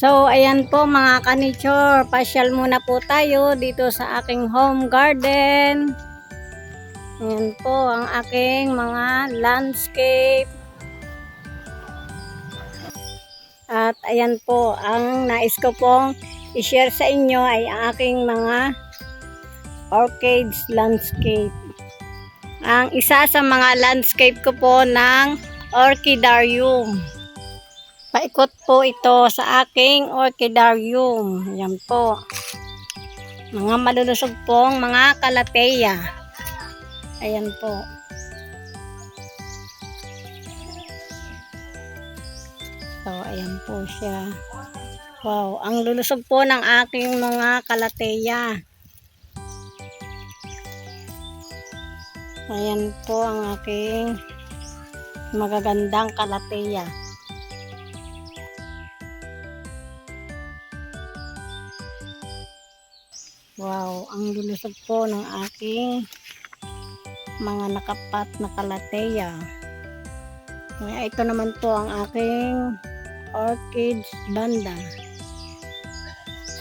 So, ayan po mga kanichor, pasyal muna po tayo dito sa aking home garden. Ayan po ang aking mga landscape. At ayan po, ang nais ko pong i-share sa inyo ay ang aking mga orchids landscape. Ang isa sa mga landscape ko po ng orchidarium. Paikot po ito sa aking orchidarium. Ayan po. Mga malulusog pong mga kalateya. Ayan po. So, ayan po siya. Wow, ang lulusog po ng aking mga kalateya. Ayan po ang aking magagandang kalateya. Wow, ang lulusog po ng aking mga nakapat na kalateya. Ito naman po ang aking orchids banda.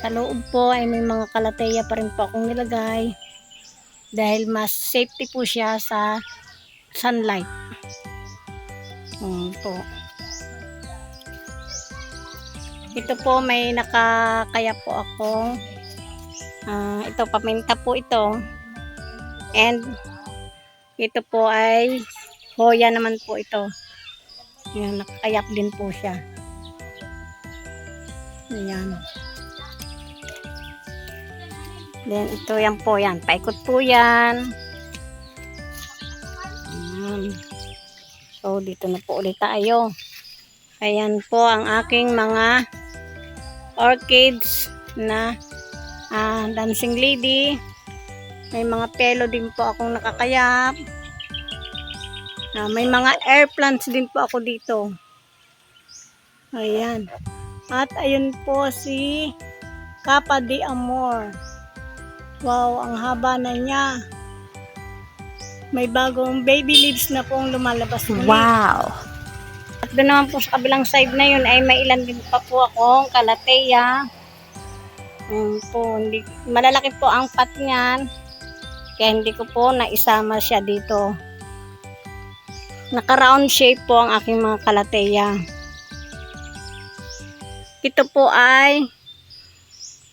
Sa loob po ay may mga kalateya pa rin po akong nilagay dahil mas safety po siya sa sunlight. Um, po. Ito po may nakakaya po akong Ah, ito paminta po ito. And ito po ay hoya naman po ito. Ayan, nakakayap din po siya. Ayan. Then ito yan po yan. Paikot po yan. Ayan. So dito na po ulit tayo. Ayan po ang aking mga orchids na ah, dancing lady. May mga pelo din po akong nakakayap. Ah, may mga air plants din po ako dito. Ayan. At ayun po si Capa de Amor. Wow, ang haba na niya. May bagong baby leaves na pong lumalabas muli. Wow. At doon naman po sa kabilang side na yun ay may ilan din pa po akong kalateya. Ayan po, hindi, malalaki po ang pat niyan. Kaya hindi ko po naisama siya dito. Naka-round shape po ang aking mga kalateya. Ito po ay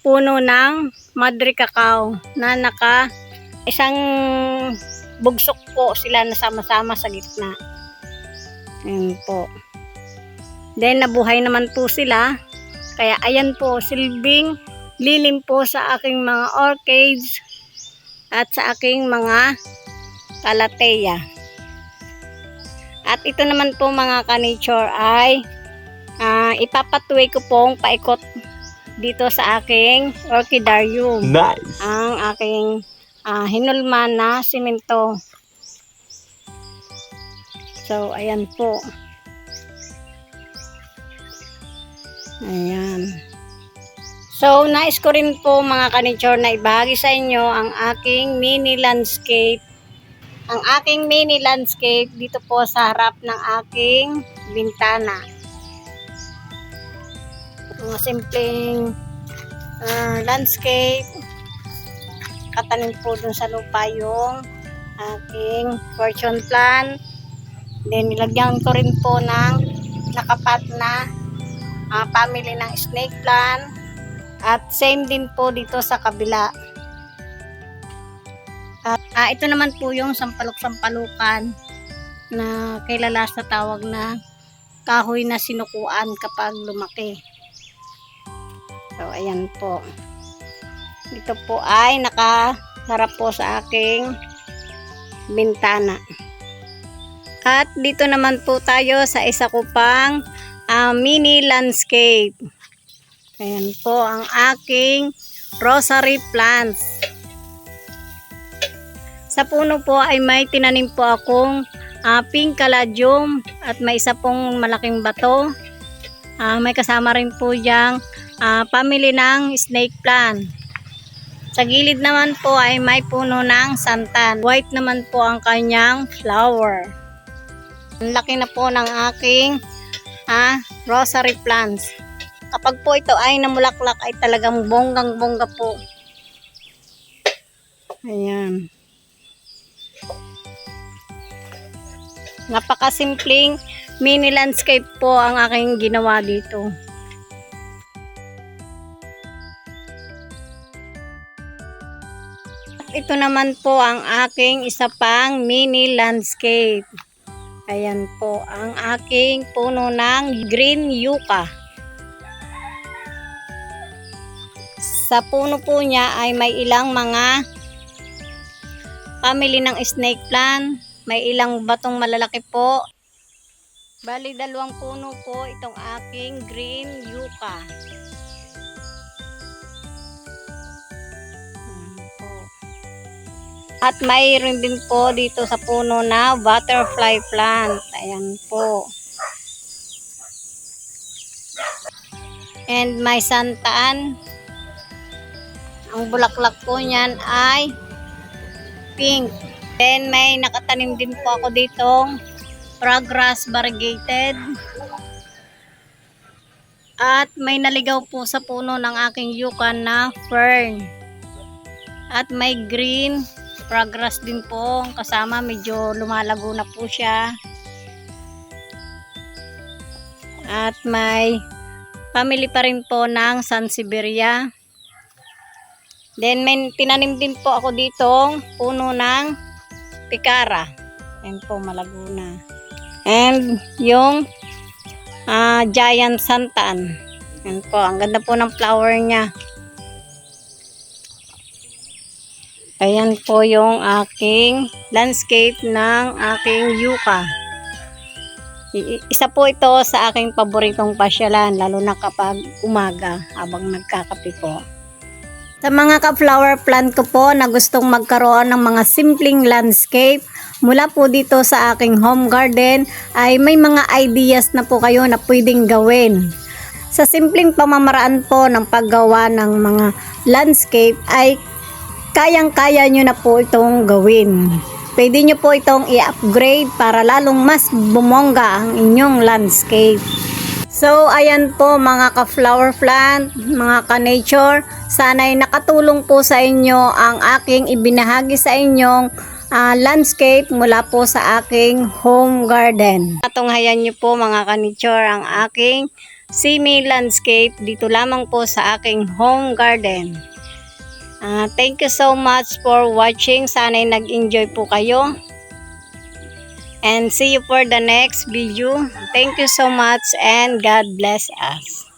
puno ng Madre Cacao na naka isang bugsok po sila na sama-sama sa gitna. Ayan po. Then, nabuhay naman po sila. Kaya, ayan po, silbing lilim po sa aking mga orchids at sa aking mga kalateya. At ito naman po mga ka-nature ay ah, ipapatuloy ko pong paikot dito sa aking orchidarium Nice. ang aking ah, hinulman na simento. So, ayan po. Ayan. So, nais ko rin po mga kanichor na ibahagi sa inyo ang aking mini landscape. Ang aking mini landscape dito po sa harap ng aking bintana. Mga simpleng ah, landscape katanim po dun sa lupa yung aking fortune plant. Then, nilagyan ko rin po ng nakapat na ah, family ng snake plant. At same din po dito sa kabila. At ah, ito naman po yung sampalok-sampalukan na kilala sa tawag na kahoy na sinukuan kapag lumaki. So, ayan po. Ito po ay nakaharap po sa aking bintana. At dito naman po tayo sa isa ko pang ah, mini landscape. Ayan po ang aking rosary plants. Sa puno po ay may tinanim po akong ah, pink caladium at may isa pong malaking bato. Ah, may kasama rin po diyang ah, family ng snake plant. Sa gilid naman po ay may puno ng santan. White naman po ang kanyang flower. Ang laki na po ng aking ah, rosary plants. Kapag po ito ay namulaklak ay talagang bonggang bongga po. Ayan. Napakasimpleng mini landscape po ang aking ginawa dito. Ito naman po ang aking isa pang mini landscape. Ayan po ang aking puno ng green yucca. Sa puno po niya ay may ilang mga family ng snake plant, may ilang batong malalaki po. Bali dalawang puno po itong aking green po. At mayroon din po dito sa puno na butterfly plant. Ayan po. And may santaan. Ang bulaklak po niyan ay pink. Then may nakatanim din po ako ditong progress variegated. At may naligaw po sa puno ng aking yucca na fern. At may green progress din po kasama medyo lumalago na po siya. At may family pa rin po ng Sansevieria. Then may tinanim din po ako ditong puno ng pikara. Ayan po, malago na. And yung ah, giant santan. Ayan po, ang ganda po ng flower niya. Ayan po yung aking landscape ng aking yucca. I- Isa po ito sa aking paboritong pasyalan, lalo na kapag umaga habang nagkakape po. Sa mga ka-flower plant ko po na gustong magkaroon ng mga simpleng landscape, mula po dito sa aking home garden ay may mga ideas na po kayo na pwedeng gawin. Sa simpleng pamamaraan po ng paggawa ng mga landscape ay kayang-kaya nyo na po itong gawin. Pwede nyo po itong i-upgrade para lalong mas bumongga ang inyong landscape. So, ayan po mga ka-flower plant, mga ka-nature. Sana'y nakatulong po sa inyo ang aking ibinahagi sa inyong ah, landscape mula po sa aking home garden. Katunghayan nyo po mga ka-nature ang aking semi-landscape dito lamang po sa aking home garden. Ah, thank you so much for watching. Sana'y nag-enjoy po kayo. And see you for the next video. Thank you so much and God bless us.